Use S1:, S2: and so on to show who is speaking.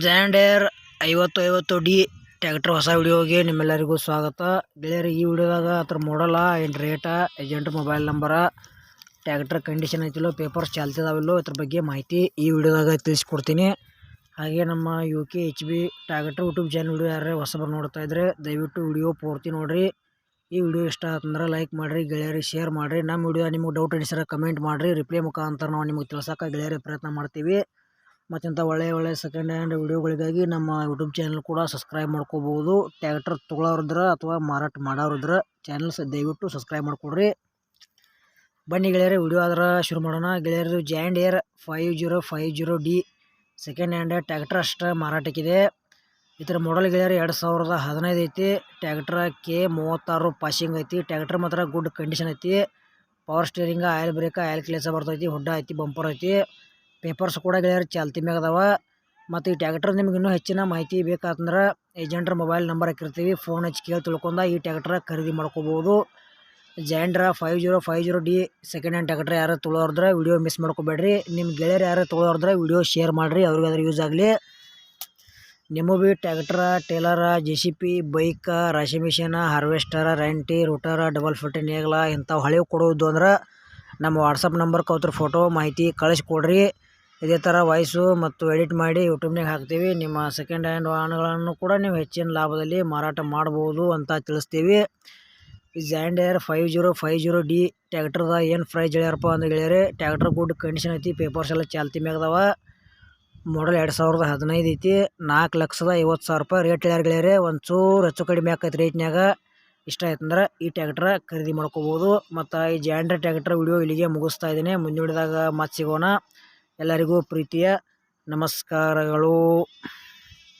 S1: ಜಾಂಡೇರ್ ಐವತ್ತು ಐವತ್ತು D tractor ಹೊಸ ವಿಡಿಯೋಗೆ ನಿಮ್ಮೆಲ್ಲರಿಗೂ ಸ್ವಾಗತ. ಗೆಳೆಯರು, ಈ ವಿಡಿಯೋದಾಗ ಅದ್ರ ಮಾಡಲ್ಲ ಏನು rate agent mobile number tractor condition ಐತಿಲ್ಲೋ papers ಚಾಲ್ತಿದಾವಿಲ್ಲೋ ಇದ್ರ ಬಗ್ಗೆ ಮಾಹಿತಿ ಈ ವಿಡಿಯೋದಾಗ ತಿಳಿಸ್ಕೊಡ್ತೀನಿ. ಹಾಗೆ ನಮ್ಮ U K H B tractor YouTube channel video ಯಾರೇ ಹೊಸಬರು ನೋಡ್ತಾ ಇದ್ರೆ, ದಯವಿಟ್ಟು ವಿಡಿಯೋ ಪೂರ್ತಿ ನೋಡಿರಿ. ಈ ವಿಡಿಯೋ ಇಷ್ಟ ಆತಂದ್ರೆ ಲೈಕ್ ಮಾಡಿರಿ ಗೆಳೆಯರಿಗೆ ಶೇರ್ ಮಾಡಿರಿ. ನಮ್ಮ ವಿಡಿಯೋ ನಿಮಗೆ ಡೌಟ್ ಅನಿಸಿದ್ರೆ ಕಮೆಂಟ್ ಮಾಡಿರಿ. ರಿಪ್ಲೈ ಮುಖಾಂತರ ನಾವು ನಿಮಗೆ ತಿಳ್ಸೋಕೆ ಗೆಳೆಯರಿಗೆ ಪ್ರಯತ್ನ ಮಾಡ್ತೀವಿ. ಮತ್ತಿಂಥ ಒಳ್ಳೆಯ ಒಳ್ಳೆಯ ಸೆಕೆಂಡ್ ಹ್ಯಾಂಡ್ ವಿಡಿಯೋಗಳಿಗಾಗಿ ನಮ್ಮ ಯೂಟ್ಯೂಬ್ ಚಾನಲ್ ಕೂಡ ಸಬ್ಸ್ಕ್ರೈಬ್ ಮಾಡ್ಕೋಬೋದು. ಟ್ಯಾಕ್ಟರ್ ತೊಗೊಳೋರಿದ್ರೆ ಅಥವಾ ಮಾರಾಟ ಮಾಡೋರಿದ್ರೆ ಚಾನಲ್ಸ್ ದಯವಿಟ್ಟು ಸಬ್ಸ್ಕ್ರೈಬ್ ಮಾಡಿಕೊಡ್ರಿ. ಬನ್ನಿ ಗೆಳೆಯರೇ, ವಿಡಿಯೋ ಆದ್ರೆ ಶುರು ಮಾಡೋಣ. ಗೆಳೆಯರು John Deere five zero five zero D second hand tractor ಅಷ್ಟೇ ಮಾರಾಟಕ್ಕಿದೆ. ಇದರ ಮಾಡಲ್ ಗೆಳೆಯರು, ಎರಡು ಸಾವಿರದ ಹದಿನೈದು ಐತಿ. ಟ್ಯಾಕ್ಟ್ರ ಕೆ ಮೂವತ್ತಾರು ಪಾಸಿಂಗ್ ಐತಿ. ಟ್ಯಾಕ್ಟರ್ ಮಾತ್ರ ಗುಡ್ ಕಂಡೀಷನ್ ಐತಿ. Power steering oil brake oil ಕ್ಲೇಸ ಬರ್ತೈತಿ ಹುಡ್ಡ ಐತಿ ಬಂಪರ್ ಐತಿ. ಪೇಪರ್ಸ್ ಕೂಡ ಗೆಳೆಯರು ಚಾಲ್ತಿ ಮ್ಯಾಗ ಅದಾವ. ಮತ್ತು ಈ ಟ್ಯಾಕ್ಟರ್ ನಿಮ್ಗೆ ಇನ್ನೂ ಹೆಚ್ಚಿನ ಮಾಹಿತಿ ಬೇಕಾತಂದ್ರೆ ಏಜೆಂಟ್ರ ಮೊಬೈಲ್ ನಂಬರ್ ಹಾಕಿರ್ತೀವಿ. ಫೋನ್ ಹಚ್ಚಿ ಕೇಳಿ ತಿಳ್ಕೊಂಡ ಈ ಟ್ಯಾಕ್ಟ್ರ ಖರೀದಿ ಮಾಡ್ಕೋಬೋದು. John Deere five zero five zero D second hand tractor ಯಾರು ತೊಳೋರ್ದ್ರೆ ವಿಡಿಯೋ ಮಿಸ್ ಮಾಡ್ಕೋಬೇಡ್ರಿ. ನಿಮ್ಮ ಗೆಳೆಯರು ಯಾರು ತೊಳೋರ್ದ್ರೆ ವಿಡಿಯೋ ಶೇರ್ ಮಾಡಿರಿ. ಅವ್ರಿಗೆ ಅದ್ರ ಯೂಸ್ ಆಗಲಿ. ನಿಮಗೂ ಭೀ tractor, trailer J C B bike ರಾಶಿ ಮಿಷಿನ, ಹಾರ್ವೆಸ್ಟರ, ರೆಂಟಿ, ರೂಟರ, ಡಬಲ್ ಫಿಟ್ ನೇಗ್ಲ ಇಂಥವು ಹಳೆ ಕೊಡೋದು ಅಂದ್ರೆ ನಮ್ಮ ವಾಟ್ಸಪ್ ನಂಬರ್ ಅವ್ರ ಫೋಟೋ ಮಾಹಿತಿ ಕಳಿಸ್ಕೊಡ್ರಿ ಇದೇ ಥರ ವಾಯ್ಸು ಮತ್ತು ಎಡಿಟ್ ಮಾಡಿ ಯೂಟ್ಯೂಬ್ನಾಗ ಹಾಕ್ತೀವಿ. ನಿಮ್ಮ ಸೆಕೆಂಡ್ ಹ್ಯಾಂಡ್ ವಾಹನಗಳನ್ನು ಕೂಡ ನೀವು ಹೆಚ್ಚಿನ ಲಾಭದಲ್ಲಿ ಮಾರಾಟ ಮಾಡ್ಬೋದು ಅಂತ ತಿಳಿಸ್ತೀವಿ. John Deere five zero five zero D ಟ್ಯಾಕ್ಟ್ರದ ಏನು ಪ್ರೈಸ್ ಹೇಳ್ಯಾರಪ್ಪ ಅಂತ ಹೇಳಿದರೆ ಟ್ಯಾಕ್ಟ್ರ್ ಗುಡ್ ಕಂಡೀಷನ್ ಐತಿ ಪೇಪರ್ಸ್ ಎಲ್ಲ ಚಾಲ್ತಿ ಮ್ಯಾಗದವ ಮಾಡಲ್ ಎರಡು ಸಾವಿರದ ಹದಿನೈದು ಐತಿ. ನಾಲ್ಕು ಲಕ್ಷದ ಐವತ್ತು ಸಾವಿರ ರೂಪಾಯಿ ರೇಟ್ ಹೇಳ್ಯಾರ ಗೆಳೆಯರೆ ಒಂಚೂರು ಹೆಚ್ಚು ಕಡಿಮೆ ಆಕೈತಿ ರೇಟ್ನಾಗ ಇಷ್ಟ ಆಯ್ತಂದ್ರೆ ಈ ಟ್ಯಾಕ್ಟ್ರ ಖರೀದಿ ಮಾಡ್ಕೋಬೋದು. ಮತ್ತು ಈ ಜ್ಯಾಂಡ್ರ ಟ್ಯಾಕ್ಟ್ರ್ ವಿಡಿಯೋ ಇಲ್ಲಿಗೆ ಮುಗಿಸ್ತಾ ಇದ್ದೀನಿ. ಮುಂದಿನದಾಗ ಮತ್ತೆ ಸಿಗೋಣ. ಎಲ್ಲರಿಗೂ ಪ್ರೀತಿಯ ನಮಸ್ಕಾರಗಳು.